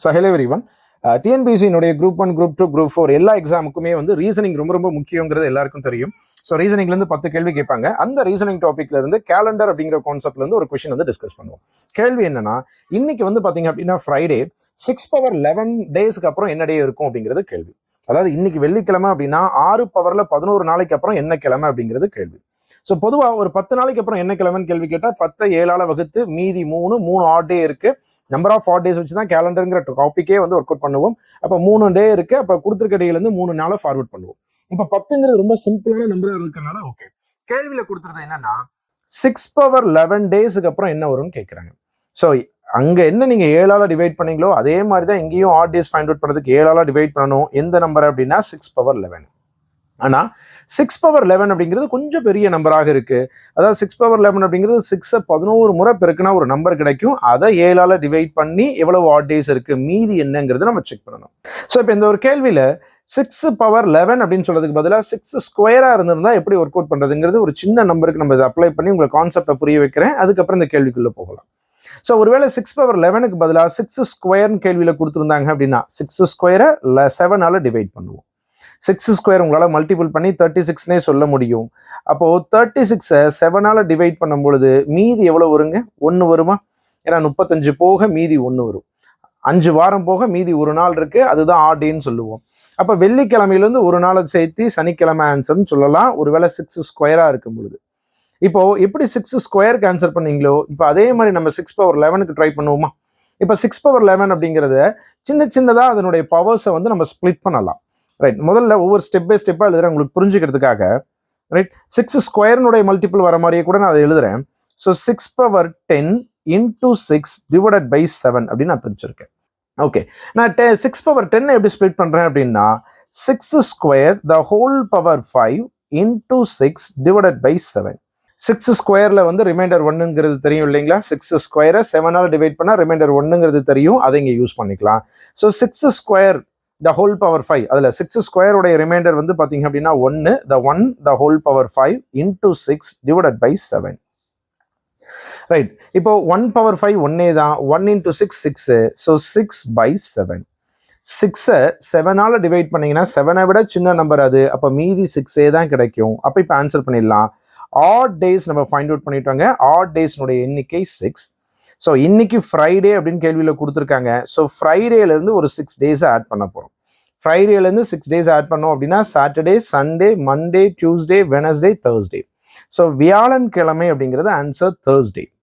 So hello everyone டிஎன்பிசியினுடைய group one group two group four எல்லா எக்ஸாமுக்குமே வந்து reasoning ரொம்ப ரொம்ப முக்கியங்கிறது எல்லாருக்கும் தெரியும். ஸோ ரீசனிங்லேருந்து பத்து கேள்வி கேட்பாங்க. அந்த ரீசனிங் டாப்பிக்ல இருந்து கேலண்டர் அப்படிங்கிற கான்செப்ட்லேருந்து ஒரு கொஷின் வந்து டிஸ்கஸ் பண்ணுவோம். கேள்வி என்னன்னா இன்னைக்கு வந்து பார்த்தீங்க அப்படின்னா ஃப்ரைடே சிக்ஸ் பவர் லெவன் டேஸ்க்கு அப்புறம் என்ன டே இருக்கும் அப்படிங்கிறது கேள்வி. அதாவது இன்னைக்கு வெள்ளிக்கிழமை அப்படின்னா ஆறு பவர்ல பதினோரு நாளைக்கு அப்புறம் என்ன கிழமை அப்படிங்கிறது கேள்வி. ஸோ பொதுவாக ஒரு பத்து நாளைக்கு அப்புறம் என்ன கிழமைன்னு கேள்வி கேட்டால் பத்தை ஏழால வகுத்து மீதி மூணு மூணு ஆட் டே இருக்குது நம்பர் ஆஃப் ஃபார் டேஸ் வச்சு தான் கேலண்டருங்கிற டாப்பிக்கே வந்து ஒர்க் அவுட் பண்ணுவோம். அப்போ மூணு டே இருக்கு. அப்போ கொடுத்துருக்க டேலேருந்து மூணு நாளை ஃபார்வர்ட் பண்ணுவோம். இப்போ பத்துங்கிறது ரொம்ப சிம்பிளான நம்பராக இருக்கறனால ஓகே கேள்வியில் கொடுத்துருது என்னன்னா சிக்ஸ் பவர் லெவன் டேஸுக்கு அப்புறம் என்ன வரும்னு கேட்குறாங்க ஸோ அங்கே என்ன நீங்கள் ஏழால டிவைட் பண்ணீங்களோ அதே மாதிரி தான் இங்கேயும் ஆட் டேஸ் ஃபைண்ட் அவுட் பண்ணுறதுக்கு ஏழால் டிவைட் பண்ணணும். எந்த நம்பர் அப்படின்னா சிக்ஸ் பவர் லெவன் ஆனால் சிக்ஸ் பவர் லெவன் அப்படிங்கிறது கொஞ்சம் பெரிய நம்பராக இருக்குது அதாவது சிக்ஸ் பவர் லெவன் அப்படிங்கிறது சிக்ஸை பதினோரு முறை பெருக்குனா ஒரு நம்பர் கிடைக்கும். அதை ஏழால் டிவைட் பண்ணி எவ்வளவு ஆட் டேஸ் இருக்குது மீதி என்னங்கிறத நம்ம செக் பண்ணணும். ஸோ இப்போ இந்த ஒரு கேள்வியில் சிக்ஸ் பவர் லெவன் அப்படின்னு சொல்றதுக்கு பதிலாக சிக்ஸ் ஸ்கொயராக இருந்திருந்தா எப்படி ஒர்க் அவுட் பண்ணுறதுங்கிறது ஒரு சின்ன நம்பருக்கு நம்ம இதை அப்ளை பண்ணி உங்களுக்கு கான்செப்டை புரிய வைக்கிறேன். அதுக்கப்புறம் இந்த கேள்விக்குள்ளே போகலாம். ஸோ ஒருவேளை சிக்ஸ் பவர் லெவனுக்கு பதிலாக சிக்ஸ் ஸ்கொயர்னு கேள்வியில் கொடுத்துருந்தாங்க அப்படின்னா சிக்ஸ் ஸ்கொயரை செவனால டிவைட் பண்ணுவோம். சிக்ஸ் ஸ்கொயர் உங்களால் மல்டிபிள் பண்ணி தேர்ட்டி சிக்ஸ்னே சொல்ல முடியும். அப்போது தேர்ட்டி சிக்ஸை செவனால டிவைட் பண்ணும் பொழுது மீதி எவ்வளோ வருங்க? ஒன்று வருமா? ஏன்னா முப்பத்தஞ்சு போக மீதி ஒன்று வரும். அஞ்சு வாரம் போக மீதி ஒரு நாள் இருக்குது அதுதான் ஆடின்னு சொல்லுவோம். அப்போ வெள்ளிக்கிழமையிலேருந்து ஒரு நாளை சேர்த்து சனிக்கிழமை ஆன்சர்னு சொல்லலாம். ஒருவேளை சிக்ஸ் ஸ்கொயராக இருக்கும் பொழுது. இப்போ எப்படி சிக்ஸ் ஸ்கொயருக்கு ஆன்சர் பண்ணீங்களோ இப்போ அதே மாதிரி நம்ம சிக்ஸ் பவர் லெவனுக்கு ட்ரை பண்ணுவோமா? இப்போ சிக்ஸ் பவர் லெவன் அப்படிங்கிறத சின்ன சின்னதாக அதனுடைய பவர்ஸை வந்து நம்ம ஸ்ப்ளிட் பண்ணலாம். ரைட் முதல்ல ஒவ்வொரு ஸ்டெப் பை ஸ்டெப்பாக எழுதுறேன். உங்களுக்கு புரிஞ்சுக்கிறதுக்காக. ரைட் சிக்ஸ் ஸ்கொயர்னுடைய மல்டிபிள் வர மாதிரியே கூட நான் அதை எழுதுறேன். So six power ten into six divided by seven அப்படின்னு நான் பிரிச்சிருக்கேன். ஓகே நான் டெ சிக்ஸ் பவர் டென்னை எப்படி ஸ்ப்ளிட் பண்ணுறேன் அப்படின்னா six square the whole power five into six divided by seven six ஸ்கொயரில் வந்து ரிமைண்டர் ஒன்றுங்கிறது தெரியும் இல்லைங்களா? சிக்ஸ் ஸ்கொயரை செவனால் டிவைட் பண்ணால் ரிமைண்டர் ஒன்றுங்கிறது தெரியும். அதை இங்கே யூஸ் பண்ணிக்கலாம். So six square the whole power five அதில் சிக்ஸ் ஸ்கொயருடைய ரிமைண்டர் வந்து பார்த்தீங்க அப்படின்னா ஒன்று the one the whole power five into six divided by seven right இப்போ ஒன் பவர் ஃபைவ் ஒன்னே தான். One into six six so six by seven சிக்ஸை செவனால் டிவைட் பண்ணிங்கன்னா செவனை விட சின்ன நம்பர் அது. அப்போ மீதி சிக்ஸே தான் கிடைக்கும். அப்போ இப்போ ஆன்சர் பண்ணிடலாம். ஆட் டேஸ் நம்ம ஃபைண்ட் அவுட் பண்ணிட்டோங்க. ஆட் டேஸ்னுடைய எண்ணிக்கை சிக்ஸ் ஸோ இன்னைக்கு ஃப்ரைடே அப்படின்னு கேள்வியில் கொடுத்துருக்காங்க. ஸோ ஃப்ரைடேலேருந்து ஒரு சிக்ஸ் டேஸ் ஆட் பண்ண போகிறோம் ஃப்ரைடேலேருந்து சிக்ஸ் டேஸ் ஆட் பண்ணோம் அப்படின்னா Saturday Sunday Monday Tuesday Wednesday Thursday so வியாழன் கிழமை அப்படிங்கிறது ஆன்சர் தேர்ஸ்டே